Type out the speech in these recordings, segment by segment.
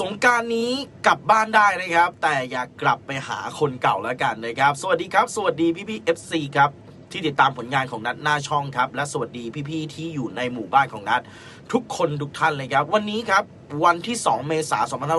สงการนี้กลับบ้านได้นะครับ แต่อย่ากลับไปหาคนเก่าแล้วกันนะครับ สวัสดีครับ สวัสดีพี่พี่เอฟซีครับที่ติดตามผลงานของนัดหน้าช่องครับ และสวัสดีพี่ๆที่อยู่ในหมู่บ้านของนัดทุกคนทุกท่านเลยครับ วันนี้ครับ วันที่ 2 เมษายน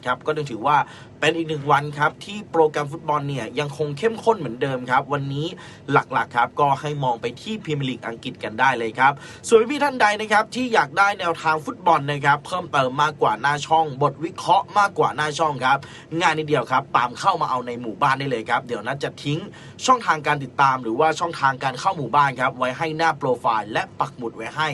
2567 ครับ ก็ต้องถือว่าเป็นอีกหนึ่งวันครับ ที่โปรแกรมฟุตบอลเนี่ยยังคงเข้มข้นเหมือนเดิมครับ วันนี้หลักๆครับ ก็ให้มองไปที่พรีเมียร์ลีกอังกฤษกันได้เลยครับ ส่วนพี่ท่านใดนะครับที่อยากได้แนวทางฟุตบอลนะครับ เพิ่มเติมมากกว่าหน้าช่อง บทวิเคราะห์มากกว่าหน้าช่องครับงายนิดเดียวครับตามเข้ามาเอาในหมู่บ้านได้เลยครับเดี๋ยวนัดจะทิ้งช่องทางการติดตาม หรือว่าช่องทางการเข้าหมู่บ้านครับไว้ให้หน้าโปรไฟล์และปักหมุดไว้ให้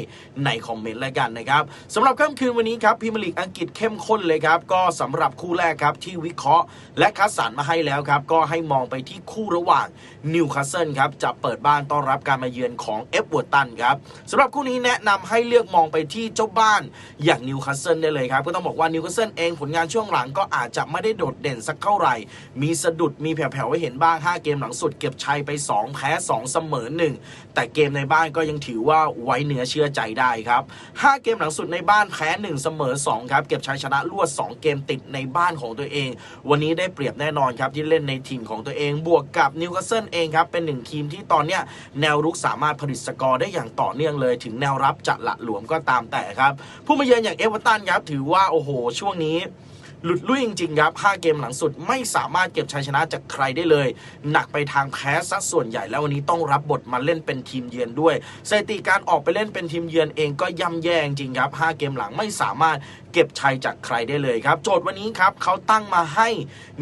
ในคอมเมนต์แล้วกันนะครับสำหรับค่ำคืนวันนี้ครับพรีเมียร์ลีกอังกฤษเข้มข้นเลยครับ ก็สำหรับคู่แรกครับที่วิเคราะห์ และคัดสรรมาให้แล้วครับ ก็ให้มองไปที่คู่ระหว่างนิวคาสเซิลครับจะเปิดบ้านต้อนรับการมาเยือนของเอฟเวอร์ตันครับสำหรับคู่นี้แนะนำให้เลือกมองไปที่เจ้าบ้านอย่างนิวคาสเซิลได้เลยครับ ก็ต้องบอกว่านิวคาสเซิลเองผลงานช่วงหลังก็อาจจะไม่ได้โดดเด่นสักเท่าไหร่ มีสะดุดมีแผ่วๆไว้เห็นบ้าง 5 เกมหลังสุดเก็บชัยไป 2 แพ้ 2 เสมอ 1 แต่เกมในบ้านก็ยังถือว่าไว้เนื้อเชื่อใจได้ครับ 5 เกมหลังสุดในบ้านแพ้1เสมอ 2 ครับ เก็บชัยชนะรวด 2 เกมติดในบ้านของตัวเอง วันนี้ได้เปรียบแน่นอนครับ ที่เล่นในทีมของตัวเอง บวกกับนิวคาสเซิลเองครับ เป็นหนึ่งทีมที่ตอนเนี้ยแนวรุกสามารถผลิตสกอร์ได้อย่างต่อเนื่องเลย ถึงแนวรับจะละหลวมก็ตามแต่ครับ ผู้มาเยือนอย่างเอเวอร์ตันครับถือว่าโอ้โห ช่วงนี้ หลุดลุ่ยจริงๆครับ5เกมหลังสุดไม่สามารถเก็บชัยชนะจากใครได้เลย หนักไปทางแพ้ซะส่วนใหญ่แล้ววันนี้ต้องรับบทมาเล่นเป็นทีมเยือนด้วยสถิติการออกไปเล่นเป็นทีมเยือนเองก็ย่ำแย่จริงครับ5เกมหลังไม่สามารถเก็บชัยจากใครได้เลยครับ โจทย์วันนี้ครับเขาตั้งมาให้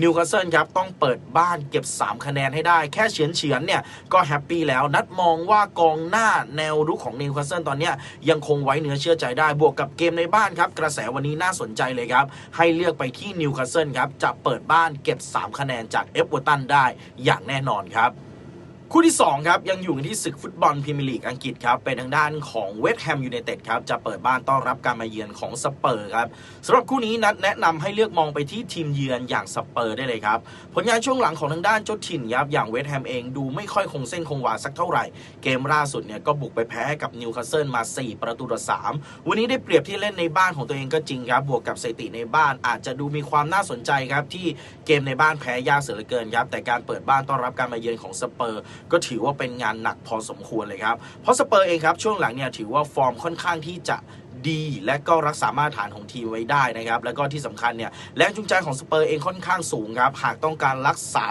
นิวคาสเซิลครับต้องเปิดบ้านเก็บ 3 คะแนนให้ได้ แค่เฉือนเฉือนเนี่ยก็แฮปปี้แล้วนัดมองว่ากองหน้าแนวรุกของนิวคาสเซิลตอนนี้ยังคงไว้เนื้อเชื่อใจได้บวกกับเกมในบ้านครับกระแสวันนี้น่าสนใจเลยครับให้เลือกไปที่นิวคาสเซิลครับจะเปิดบ้านเก็บ 3 คะแนนจากเอฟเวอร์ตันได้อย่างแน่นอนครับ คู่ที่ 2 ครับ ยังอยู่กันที่ศึกฟุตบอลพรีเมียร์ลีกอังกฤษครับ เป็นทางด้านของเวสต์แฮมยูไนเต็ดครับ จะเปิดบ้านต้อนรับการมาเยือนของสเปอร์ครับสำหรับคู่นี้นัดแนะนำให้เลือกมองไปที่ทีมเยือนอย่างสเปอร์ได้เลยครับ ผลงานช่วงหลังของทางด้านเจ้าถิ่นครับอย่างเวสต์แฮมเองดูไม่ค่อยคงเส้นคงวาสักเท่าไหร่ เกมล่าสุดเนี่ยก็บุกไปแพ้กับนิวคาสเซิลมา 4 ประตูต่อ3วันนี้ได้เปรียบที่เล่นในบ้านของตัวเองก็จริงครับบวกกับสถิติในบ้านอาจจะดูมีความน่าสนใจครับที่เกมในบ้านแพ้ยากเสียเหลือเกินครับแต่การเปิดบ้านต้อนรับการมาเยือนของสเปอร์ก็ถือว่าเป็นงานหนักพอสมควรเลยครับ เพราะสเปอร์เองครับช่วงหลังเนี่ยถือว่าฟอร์มค่อนข้างที่จะ ดี และก็รักษามาตรฐานของทีมไว้ได้นะครับแล้วก็ที่สำคัญเนี่ยแรงจูงใจของสเปอร์เองค่อนข้างสูงครับหากต้องการรักษา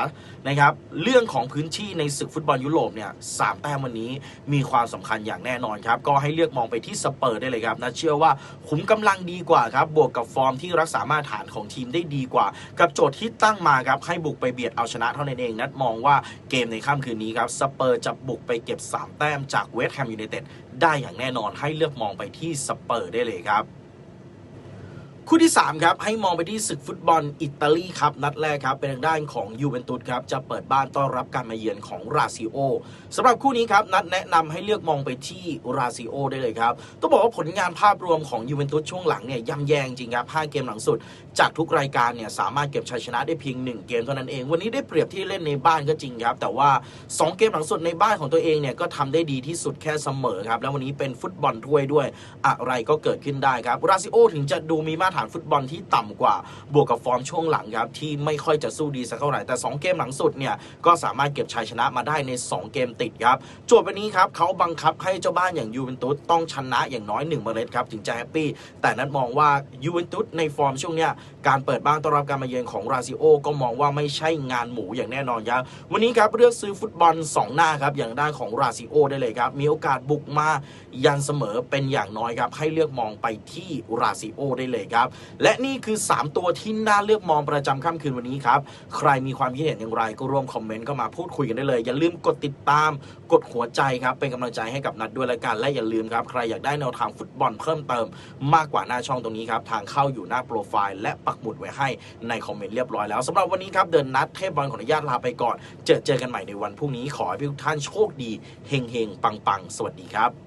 นะครับเรื่องของพื้นที่ในศึกฟุตบอลยุโรปเนี่ยสามแต้มวันนี้มีความสำคัญอย่างแน่นอนครับก็ให้เลือกมองไปที่สเปอร์ได้เลยครับนะเชื่อว่าขุมกำลังดีกว่าครับบวกกับฟอร์มที่รักษามาตรฐานของทีมได้ดีกว่า กับโจทย์ที่ตั้งมาครับให้บุกไปเบียดเอาชนะเท่านั้นเองนัดมองว่าเกมในค่ำคืนนี้ครับสเปอร์จะบุกไปเก็บ 3 แต้มจากเวสต์แฮมยูไนเต็ด ได้อย่างแน่นอนให้เลือกมองไปที่สเปอร์ได้เลยครับ คู่ที่ 3 ครับ ให้มองไปที่ศึกฟุตบอลอิตาลีครับ นัดแรกครับ เป็นทางด้านของยูเวนตุสครับ จะเปิดบ้านต้อนรับการมาเยือนของราซิโอสำหรับคู่นี้ครับ นัดแนะนำให้เลือกมองไปที่ราซิโอได้เลยครับ ต้องบอกว่าผลงานภาพรวมของยูเวนตุสช่วงหลังเนี่ยย่ำแย่จริงครับ5เกมหลังสุด จากทุกรายการเนี่ยสามารถเก็บชัยชนะได้เพียง 1 เกมเท่านั้นเอง วันนี้ได้เปรียบที่เล่นในบ้านก็จริงครับ แต่ว่า 2 เกมหลังสุดในบ้านของตัวเองเนี่ยก็ทำได้ดีที่สุดแค่เสมอครับแล้ววันนี้เป็นฟุตบอลถ้วยด้วยอะไรก็เกิดขึ้นได้ครับราซิโอถึงจะดูมีมาตรฐานฟุตบอลที่ต่ำกว่าบวกกับฟอร์มช่วงหลังครับที่ไม่ค่อยจะสู้ดีสักเท่าไหร่แต่ 2 เกมหลังสุดเนี่ยก็สามารถเก็บชัยชนะมาได้ใน 2 เกมติดครับจทย์วันนี้ครับเขาบังคับให้เจ้าบ้านอย่างยูเวนตุสต้องชนะอย่างน้อย1เมล็ดครับถึงจะแฮปปี้แต่นั้นมองว่ายูเวนตุสในฟอร์มช่วงเนี้ยการเปิดบ้านต้อนรับการมาเยือนของราซิโอก็มองว่าไม่ใช่งานหมูอย่างแน่นอนครับวันนี้ครับเลือกซื้อฟุตบอล 2 หน้าครับอย่างด้านของราซิโอได้เลยครับมีโอกาสบุกมายันเสมอเป็นอย่างน้อยครับให้เลือกมองไปที่ราซิโอได้เลยครับและนี่คือ 3 ตัวที่น่าเลือกมองประจำค่ำคืนวันนี้ครับ ใครมีความคิดเห็นอย่างไรก็ร่วมคอมเมนต์เข้ามาพูดคุยกันได้เลย อย่าลืมกดติดตาม กดหัวใจครับ เป็นกำลังใจให้กับนัดด้วยละกัน และอย่าลืมครับ ใครอยากได้แนวทางฟุตบอลเพิ่มเติม มากกว่าหน้าช่องตรงนี้ครับ ทางเข้าอยู่หน้าโปรไฟล์และปักหมุดไว้ให้ในคอมเมนต์เรียบร้อยแล้วสำหรับวันนี้ครับเดินนัดเทพบอลขออนุญาตลาไปก่อน เจอเจอกันใหม่ในวันพรุ่งนี้ขอให้ทุกท่านโชคดีเฮงเฮงปังปังสวัสดีครับ